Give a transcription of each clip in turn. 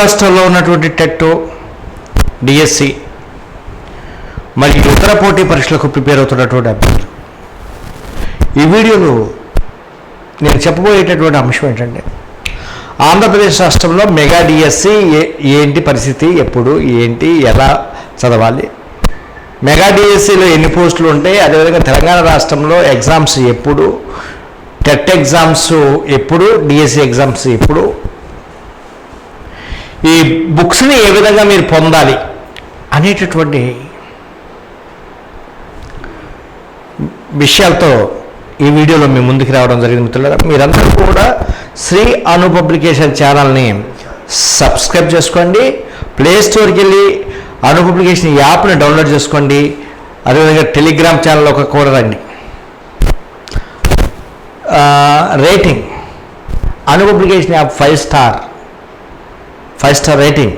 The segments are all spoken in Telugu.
రాష్ట్రాల్లో ఉన్నటువంటి టెట్ డిఎస్సి మరియు ఇతర పోటీ పరీక్షలకు ప్రిపేర్ అవుతున్నటువంటి అభ్యర్థులు. ఈ వీడియోలో నేను చెప్పబోయేటటువంటి అంశం ఏంటంటే ఆంధ్రప్రదేశ్ రాష్ట్రంలో మెగా డిఎస్సి ఏంటి పరిస్థితి ఎప్పుడు ఏంటి ఎలా చదవాలి? మెగా డిఎస్సిలో ఎన్ని పోస్టులు ఉంటాయి? అదేవిధంగా తెలంగాణ రాష్ట్రంలో ఎగ్జామ్స్ ఎప్పుడు? టెట్ ఎగ్జామ్స్ ఎప్పుడు? డిఎస్సి ఎగ్జామ్స్ ఎప్పుడు? ఈ బుక్స్ని ఏ విధంగా మీరు పొందాలి అనేటటువంటి విషయాలతో ఈ వీడియోలో మీ ముందుకు రావడం జరిగింది మిత్రులారా. మీరందరూ కూడా శ్రీ అను పబ్లికేషన్ ఛానల్ని సబ్స్క్రైబ్ చేసుకోండి ప్లే స్టోర్కి వెళ్ళి అను పబ్లికేషన్ యాప్ని డౌన్లోడ్ చేసుకోండి అదేవిధంగా టెలిగ్రామ్ ఛానల్ ఒక కూడా రండి. Rating. Anu publication app five star. Five star rating.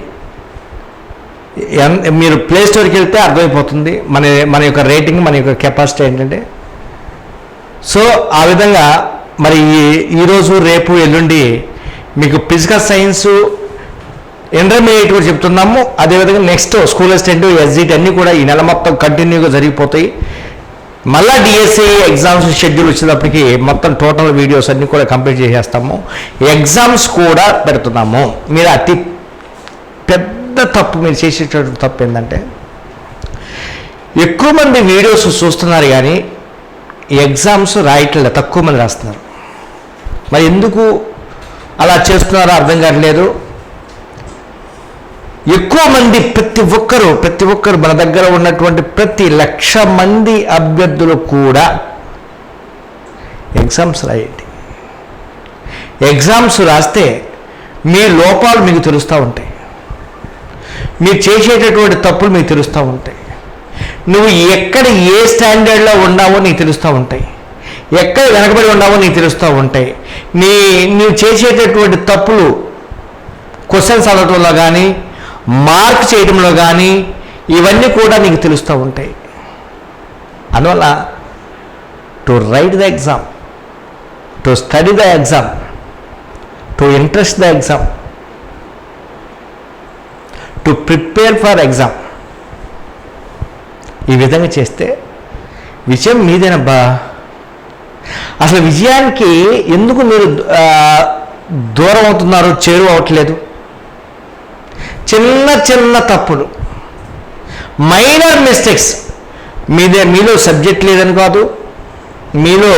ఎన్- మీరు ప్లే స్టోర్కి వెళ్తే అర్థమైపోతుంది మన మన యొక్క రేటింగ్ మన యొక్క కెపాసిటీ ఏంటంటే. సో ఆ విధంగా మరి ఈ- ఈరోజు రేపు ఎల్లుండి మీకు ఫిజికల్ సైన్స్ ఇంటర్మీడియట్ కూడా చెప్తున్నాము. అదేవిధంగా నెక్స్ట్ స్కూల్ అసిస్టెంట్ ఎస్జిట్ అన్నీ కూడా ఈ నెల మొత్తం కంటిన్యూగా జరిగిపోతాయి. మళ్ళా డిఎస్సి ఎగ్జామ్స్ షెడ్యూల్ వచ్చేటప్పటికి మొత్తం టోటల్ వీడియోస్ అన్నీ కూడా కంప్లీట్ చేసేస్తాము. ఎగ్జామ్స్ కూడా పెడుతున్నాము. మీరు అతి పెద్ద తప్పు మీరు చేసేటటువంటి తప్పు ఏంటంటే ఎక్కువ మంది వీడియోస్ చూస్తున్నారు కానీ ఎగ్జామ్స్ రాయట్లేదు తక్కువ మంది రాస్తున్నారు. మరి ఎందుకు అలా చేస్తున్నారో అర్థం కావట్లేదు. ఎక్కువ మంది ప్రతి ఒక్కరు ప్రతి ఒక్కరు మన దగ్గర ఉన్నటువంటి ప్రతి లక్ష మంది అభ్యర్థులు కూడా ఎగ్జామ్స్ రాయండి. ఎగ్జామ్స్ రాస్తే మీ లోపాలు మీకు తెలుస్తూ ఉంటాయి. మీరు చేసేటటువంటి తప్పులు మీకు తెలుస్తూ ఉంటాయి. నువ్వు ఎక్కడ ఏ స్టాండర్డ్లో ఉన్నావో నీకు తెలుస్తూ ఉంటాయి. ఎక్కడ వెనకబడి ఉన్నావో నీకు తెలుస్తూ ఉంటాయి. నీ నువ్వు చేసేటటువంటి తప్పులు క్వశ్చన్స్ అడగటంలో కానీ మార్క్ చేయడంలో కానీ ఇవన్నీ కూడా నీకు తెలుస్తూ ఉంటాయి. అందువల్ల to write the exam to study the exam to interest the exam to prepare for exam ఈ విధంగా చేస్తే విజయం మీదేనబ్బా. అసలు విజయానికి ఎందుకు మీరు దూరం అవుతున్నారు చేరువ అవ్వట్లేదు. చిన్న చిన్న తప్పులు. మైనర్ మిస్టేక్స్ మీదే మీలో సబ్జెక్ట్ లేదని కాదు మీలో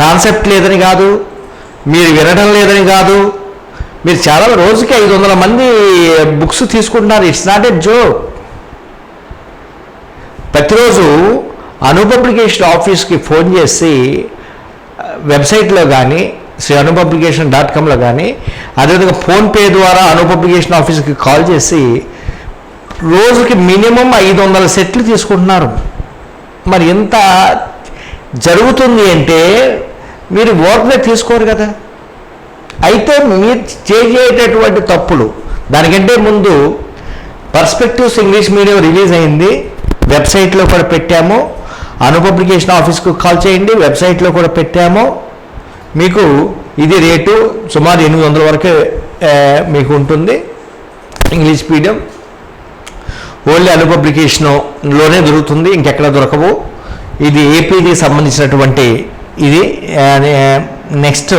కాన్సెప్ట్ లేదని కాదు మీరు వినడం లేదని కాదు మీరు చాలా రోజుకి ఐదు వందల మంది బుక్స్ తీసుకుంటున్నారు. ఇట్స్ నాట్ ఎ జో ప్రతిరోజు అనుపబ్లికేషన్ ఆఫీస్కి ఫోన్ చేసి వెబ్సైట్లో కానీ శ్రీ అనుపబ్లికేషన్ డాట్ కామ్లో కానీ అదేవిధంగా ఫోన్పే ద్వారా అనుపబ్లికేషన్ ఆఫీస్కి కాల్ చేసి రోజుకి మినిమం ఐదు వందల సెట్లు తీసుకుంటున్నారు. మరి ఎంత జరుగుతుంది అంటే మీరు ఓట్లే తీసుకోరు కదా. అయితే మీరు చేసేటటువంటి తప్పులు దానికంటే ముందు పర్స్పెక్టివ్స్ ఇంగ్లీష్ మీడియం రిలీజ్ అయింది. వెబ్సైట్లో కూడా పెట్టాము. అను పబ్లికేషన్ ఆఫీస్కు కాల్ చేయండి. వెబ్సైట్లో కూడా పెట్టాము. మీకు ఇది రేటు సుమారు ఎనిమిది వందల వరకు మీకు ఉంటుంది. ఇంగ్లీష్ మీడియం ఓన్లీ అను పబ్లికేషన్లోనే దొరుకుతుంది. ఇంకెక్కడ దొరకవు. ఇది ఏపీకి సంబంధించినటువంటి ఇది. నెక్స్ట్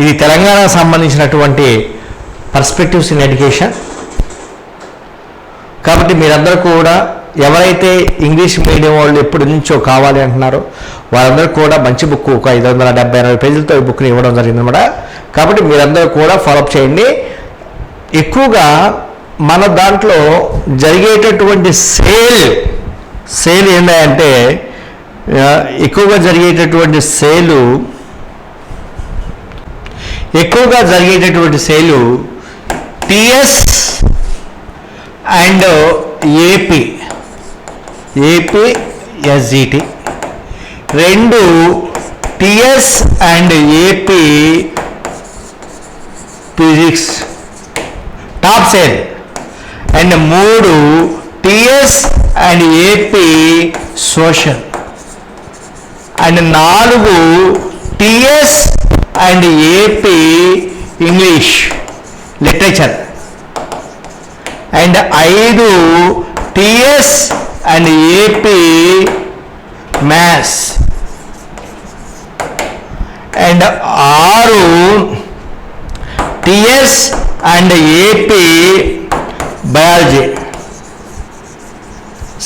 ఇది తెలంగాణకు సంబంధించినటువంటి పర్స్పెక్టివ్స్ ఇన్ ఎడ్యుకేషన్ కాబట్టి మీరందరూ కూడా ఎవరైతే ఇంగ్లీష్ మీడియం వాళ్ళు ఎప్పటి నుంచో కావాలి అంటున్నారో వాళ్ళందరూ కూడా మంచి బుక్ ఒక ఐదు వందల డెబ్బై ఎనభై పేజీలతో ఈ బుక్ని ఇవ్వడం జరిగిందన్నమాట కాబట్టి మీరందరూ కూడా ఫాలోఅప్ చేయండి. ఎక్కువగా మన దాంట్లో జరిగేటటువంటి సేల్ సేల్ ఏంటంటే ఎక్కువగా జరిగేటటువంటి సేలు ఎక్కువగా జరిగేటటువంటి sale TS and AP. AP SGT. రెండు TS and AP physics. Top sale. And మూడు TS and AP social. And నాలుగు TS and AP English literature and ఐదు TS and AP maths and ఆరు TS and AP biology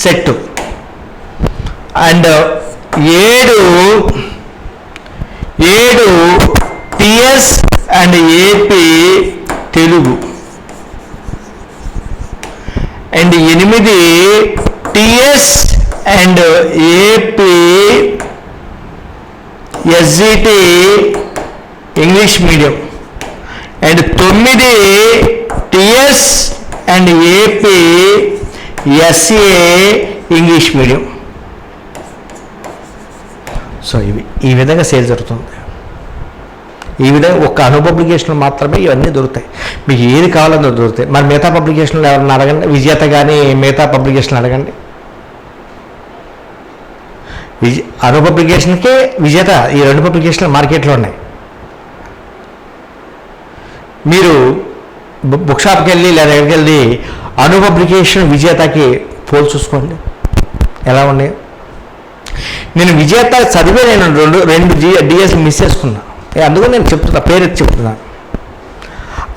set and ఏడు ఏడు TS and AP Telugu. And ఎనిమిది TS and AP SGT English medium. And తొమ్మిది TS and AP SA English medium. So ఇవి ఈ విధంగా సేల్ జరుగుతుంది. ఈ విధంగా ఒక్క అను పబ్లికేషన్లు మాత్రమే ఇవన్నీ దొరుకుతాయి. మీకు ఏది కావాలన్నా దొరుకుతాయి. మరి మిగతా పబ్లికేషన్లు ఎవరన్నా అడగండి? విజేత కానీ మిగతా పబ్లికేషన్లు అడగండి. విజ అను పబ్లికేషన్కే విజేత ఈ రెండు పబ్లికేషన్లు మార్కెట్లో ఉన్నాయి. మీరు బుక్ షాప్కి వెళ్ళి లేదా ఎక్కడికి వెళ్ళి అను పబ్లికేషన్ విజేతకి పోల్ చూసుకోండి. ఎలా ఉన్నాయి? నేను విజేత చదివే నేను రెండు రెండు జి డిఎస్ మిస్ చేసుకున్నా. అందుకని నేను చెప్తున్నా పేరు ఎత్తి చెప్తున్నా.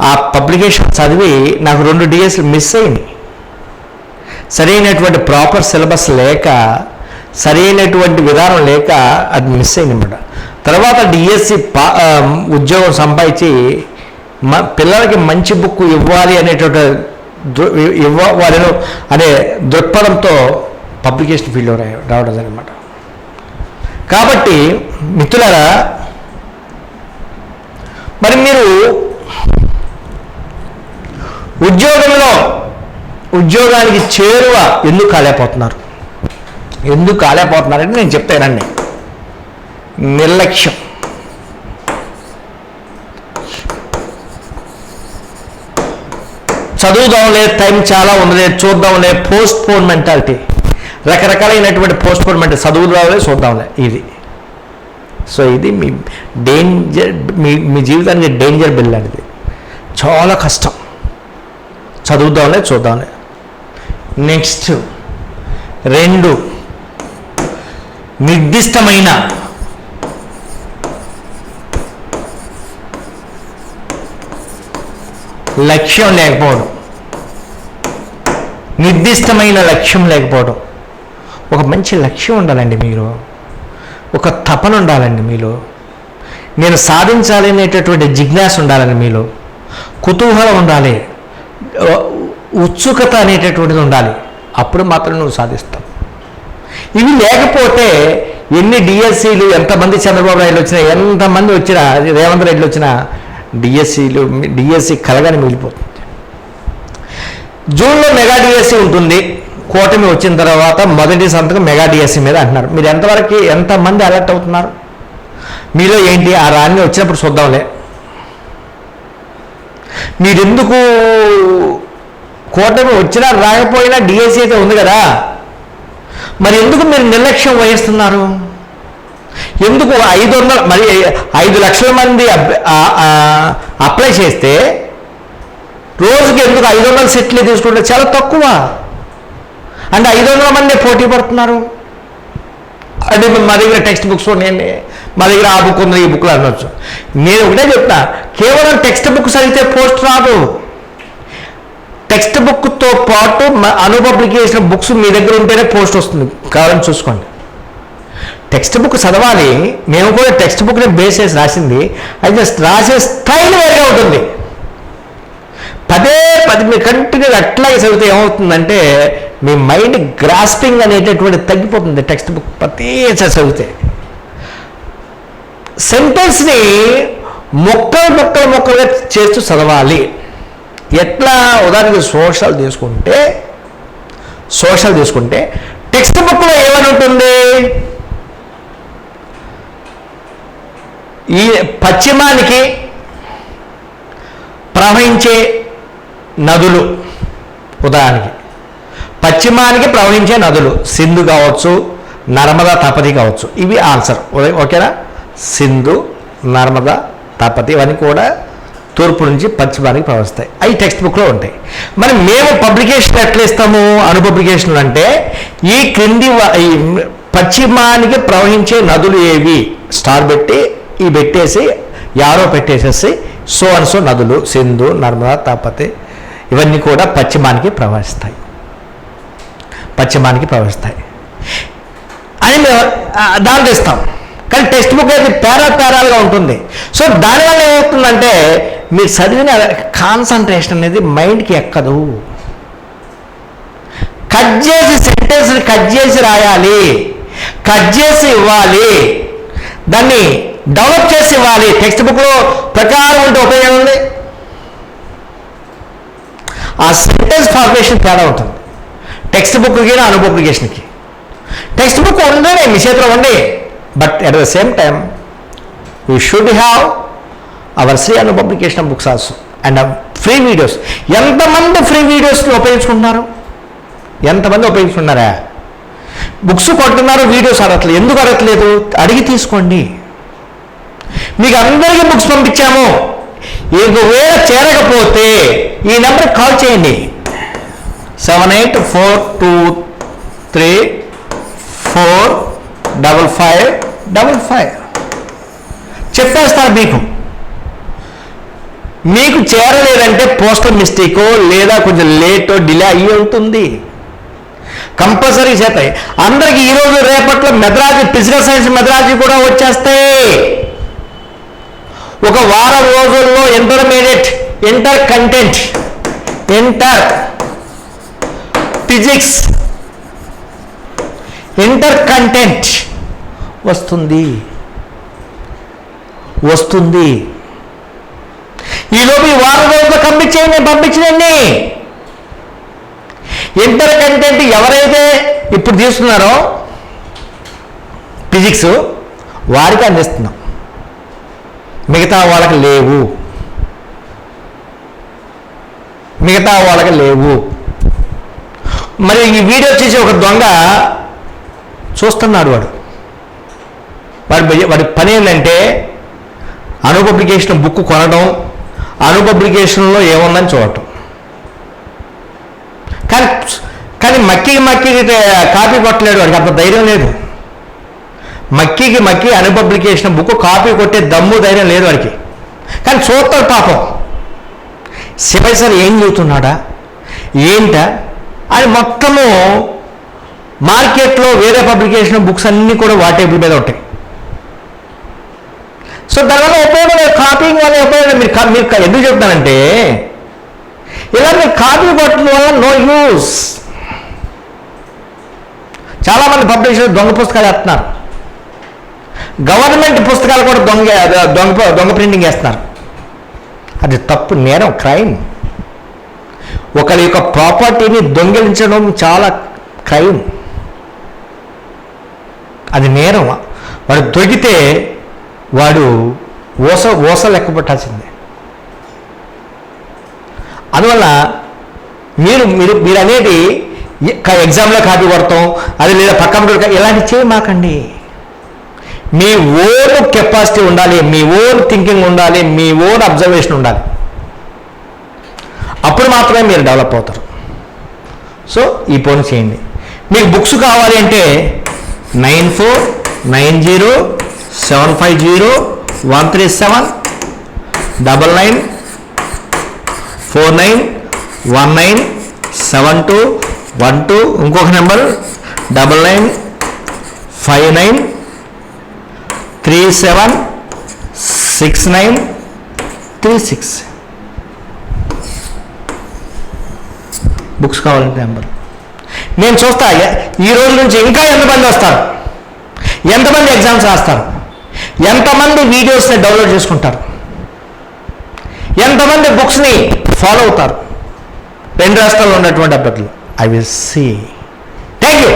ఆ పబ్లికేషన్ చదివి నాకు రెండు డిఎస్లు మిస్ అయినాయి. సరైనటువంటి ప్రాపర్ సిలబస్ లేక సరైనటువంటి విధానం లేక అది మిస్ అయింది అనమాట తర్వాత డిఎస్సి పా ఉద్యోగం సంపాదించి మ పిల్లలకి మంచి బుక్ ఇవ్వాలి అనేటువంటి ఇవ్వ ఇవ్వాలి అనే దృక్పథంతో పబ్లికేషన్ ఫీల్డ్లో రావడం అనమాట కాబట్టి మిత్రులారా మరి మీరు ఉద్యోగంలో ఉద్యోగానికి చేరువ ఎందుకు కాలేకపోతున్నారు? ఎందుకు కాలేకపోతున్నారంటే నేను చెప్తానండి నిర్లక్ష్యం. చదువుదాంలే టైం చాలా ఉండలే చూద్దాంలే పోస్ట్ పోన్ మెంటాలిటీ. రకరకాలైనటువంటి పోస్ట్ పోన్ మెంటాలిటీ. చదువుదాంలే చూద్దాంలే ఇది. సో ఇది మీ డేంజర్ మీ మీ జీవితానికి డేంజర్ బిల్ అనేది చాలా కష్టం. చదువుదాంలే చూద్దాంలే. నెక్స్ట్ రెండు నిర్దిష్టమైన లక్ష్యం లేకపోవడం. నిర్దిష్టమైన లక్ష్యం లేకపోవడం. ఒక మంచి లక్ష్యం ఉండాలండి మీరు. ఒక తపన ఉండాలండి మీలో. నేను సాధించాలి అనేటటువంటి జిజ్ఞాస ఉండాలండి మీలో. కుతూహలం ఉండాలి. ఉత్సుకత అనేటటువంటిది ఉండాలి. అప్పుడు మాత్రం నువ్వు సాధిస్తావు. ఇవి లేకపోతే ఎన్ని డిఎస్సీలు ఎంతమంది చంద్రబాబు నాయుడు వచ్చినా ఎంతమంది వచ్చినా రేవంత్ రెడ్డిలు వచ్చినా డిఎస్సీలు డిఎస్సి కలగానే మిగిలిపోతుంది. జూన్లో మెగా డిఎస్సి ఉంటుంది. కూటమి వచ్చిన తర్వాత మొదటి సంతకం మెగా డిఎస్సి మీద అంటున్నారు. మీరు ఎంతవరకు ఎంతమంది అలర్ట్ అవుతున్నారు? మీలో ఏంటి? ఆ రాణి వచ్చినప్పుడు చూద్దాంలే. మీరెందుకు కూటమి వచ్చినా రాకపోయినా డిఎస్సి అయితే ఉంది కదా. మరి ఎందుకు మీరు నిర్లక్ష్యం వహిస్తున్నారు? ఎందుకు ఐదు వందల మరి ఐదు లక్షల మంది అప్లై చేస్తే రోజుకి ఎందుకు ఐదు వందల సెట్లు తీసుకుంటే చాలా తక్కువ? అంటే ఐదు వందల మంది పోటీ పడుతున్నారు. అంటే మా దగ్గర టెక్స్ట్ బుక్స్ ఉన్నాయండి మా దగ్గర ఆ బుక్ ఉంది ఈ బుక్లు అనొచ్చు. నేను ఒకటే చెప్తా కేవలం టెక్స్ట్ బుక్స్ చదివితే పోస్ట్ రాదు. టెక్స్ట్ బుక్తో పాటు అనుపబ్లికేషన్ బుక్స్ మీ దగ్గర ఉంటేనే పోస్ట్ వస్తుంది. కావాలని చూసుకోండి. టెక్స్ట్ బుక్ చదవాలి. మేము కూడా టెక్స్ట్ బుక్ని బేస్ చేసి రాసింది. అయితే రాసే స్టైల్ వేరుగా ఉంటుంది. పదే పది మీరు కంటిన్యూ అట్లాగే చదివితే ఏమవుతుందంటే మీ మైండ్ గ్రాస్పింగ్ అనేటటువంటి తగ్గిపోతుంది. టెక్స్ట్ బుక్ ప్రతిసారి చదివితే. సెంటెన్స్ని మొక్కలు మొక్కలు మొక్కలుగా చేస్తూ చదవాలి. ఎట్లా? ఉదాహరణకి సోషల్ తీసుకుంటే సోషల్ తీసుకుంటే టెక్స్ట్ బుక్లో ఏమని ఉంటుంది? ఈ పశ్చిమానికి ప్రవహించే నదులు. ఉదాహరణకి. పశ్చిమానికి ప్రవహించే నదులు సింధు కావచ్చు నర్మదా తపతి కావచ్చు. ఇవి ఆన్సర్. ఓకేనా? సింధు నర్మదా తపతి ఇవన్నీ కూడా తూర్పు నుంచి పశ్చిమానికి ప్రవహిస్తాయి. అవి టెక్స్ట్ బుక్లో ఉంటాయి. మరి మేము పబ్లికేషన్ ఎట్లా ఇస్తాము? అను పబ్లికేషన్లు అంటే ఈ క్రింది పశ్చిమానికి ప్రవహించే నదులు ఏవి? స్టార్ పెట్టి ఈ పెట్టేసి యారో పెట్టేసేసి సో అండ్ సో నదులు సింధు నర్మదా తాపతి ఇవన్నీ కూడా పశ్చిమానికి ప్రవహిస్తాయి. పశ్చిమానికి ప్రవహిస్తాయి అని మేము ఆ, దాంట్లో ఇస్తాం కానీ టెక్స్ట్ బుక్ అయితే పేరా పేరాలుగా ఉంటుంది. సో దానివల్ల ఏమవుతుందంటే మీరు చదివిన కాన్సన్ట్రేషన్ అనేది మైండ్కి ఎక్కదు. కట్ చేసి సెంటెన్స్ని కట్ చేసి రాయాలి. కట్ చేసి ఇవ్వాలి. దాన్ని డెవలప్ చేసి ఇవ్వాలి. టెక్స్ట్ బుక్లో ప్రకారం ఉంటే ఉపయోగం ఉంది ఆ సెంటెన్స్ ఫార్మేషన్ తేడా ఉంటుంది. టెక్స్ట్ బుక్కి అను పబ్లికేషన్కి టెక్స్ట్ బుక్ ఉండే మీ చేతిలో ఉండి but at the same time you should have our Shri Anu publication books also and free videos ఎంతమంది ఫ్రీ వీడియోస్ని ఉపయోగించుకుంటున్నారు? ఎంతమంది ఉపయోగించుకున్నారా బుక్స్ కొట్టున్నారు వీడియోస్ అడగట్లేదు ఎందుకు అడగట్లేదు? అడిగి తీసుకోండి. మీకు అందరికీ బుక్స్ పంపించాము. ఒకవేళ చేరకపోతే ఈ నెంబర్కి కాల్ చేయండి. Seven eight four two three four double five double five చెప్పేస్తారు మీకు. మీకు చేరలేదంటే పోస్టల్ మిస్టేకో లేదా కొంచెం లేటో డిలే అయ్యి ఉంటుంది. కంపల్సరీ చేతాయి అందరికి ఈరోజు రేపట్లో మెద్రాజి ఫిజికల్ సైన్స్ మెద్రాజి కూడా వచ్చేస్తాయి ఒక వారం రోజుల్లో intermediate inter content inter physics inter content వస్తుంది. వస్తుంది. ఈలోపు ఈ వారం రోజుల్లో పంపించేయండి పంపించినండి ఇంటర్ కంటెంట్ ఎవరైతే ఇప్పుడు తీసుకున్నారో ఫిజిక్స్ వారికి అందిస్తున్నాం. మిగతా వాళ్ళకి లేవు. మిగతా వాళ్ళకి లేవు. మరి ఈ వీడియో చేసి ఒక దొంగ చూస్తున్నాడు వాడు. వాడి వాడి పని ఏంటంటే అను పబ్లికేషన్ బుక్ కొనడం అను పబ్లికేషన్లో ఏముందని చూడటం. కానీ కానీ మక్కికి మక్కికి కాపీ కొట్టలేడు వాడికి అంత ధైర్యం లేదు. మక్కికి మక్కి అను పబ్లికేషన్ బుక్ కాపీ కొట్టే దమ్ము ధైర్యం లేదు వాడికి. కానీ చూస్తాడు పాపం. శివయ్య సార్ ఏం చూస్తున్నాడా ఏంట? అది మొత్తము మార్కెట్లో వేరే పబ్లికేషన్ బుక్స్ అన్నీ కూడా వాటేబుల్ మీద ఉంటాయి. సో దానివల్ల ఉపయోగం లేదు. కాపీయింగ్ వల్ల ఉపయోగం లేదు. మీరు మీరు ఎందుకు చెప్తానంటే ఇలా మీరు కాపీ కొట్టడం వల్ల నో యూస్. చాలామంది పబ్లిషర్ దొంగ పుస్తకాలు వేస్తున్నారు. గవర్నమెంట్ పుస్తకాలు కూడా దొంగ దొంగ దొంగ ప్రింటింగ్ వేస్తున్నారు. అది తప్పు నేరం క్రైమ్. ఒకరి యొక్క ప్రాపర్టీని దొంగిలించడం చాలా క్రైమ్. అది నేరం. వాడు దొరికితే వాడు ఓస ఓస లెక్కబట్టాల్సిందే అందువల్ల మీరు మీరు మీరు అనేది ఎగ్జామ్లో కాపీ కొడతాం అది లేదా పక్కన ఇలాంటి చేయమాకండి మీ ఓన్ కెపాసిటీ ఉండాలి మీ ఓన్ థింకింగ్ ఉండాలి మీ ఓన్ అబ్జర్వేషన్ ఉండాలి. అప్పుడు మాత్రమే మీరు డెవలప్ అవుతారు. సో ఈ ఫోన్ చేయండి. మీకు బుక్స్ కావాలి అంటే nine four nine zero seven five zero one three seven double nine four nine one nine seven two one two ఇంకొక number double nine five nine three seven six nine three six. Books కావాలంటే నెంబర్. నేను చూస్తా ఈ రోజు నుంచి ఇంకా ఎంతమంది వస్తారు? ఎంతమంది ఎగ్జామ్స్ రాస్తారు? ఎంతమంది వీడియోస్ని డౌన్లోడ్ చేసుకుంటారు? ఎంతమంది బుక్స్ని ఫాలో అవుతారు? రెండు రాష్ట్రాల్లో ఉన్నటువంటి అభ్యర్థులు. I will see thank you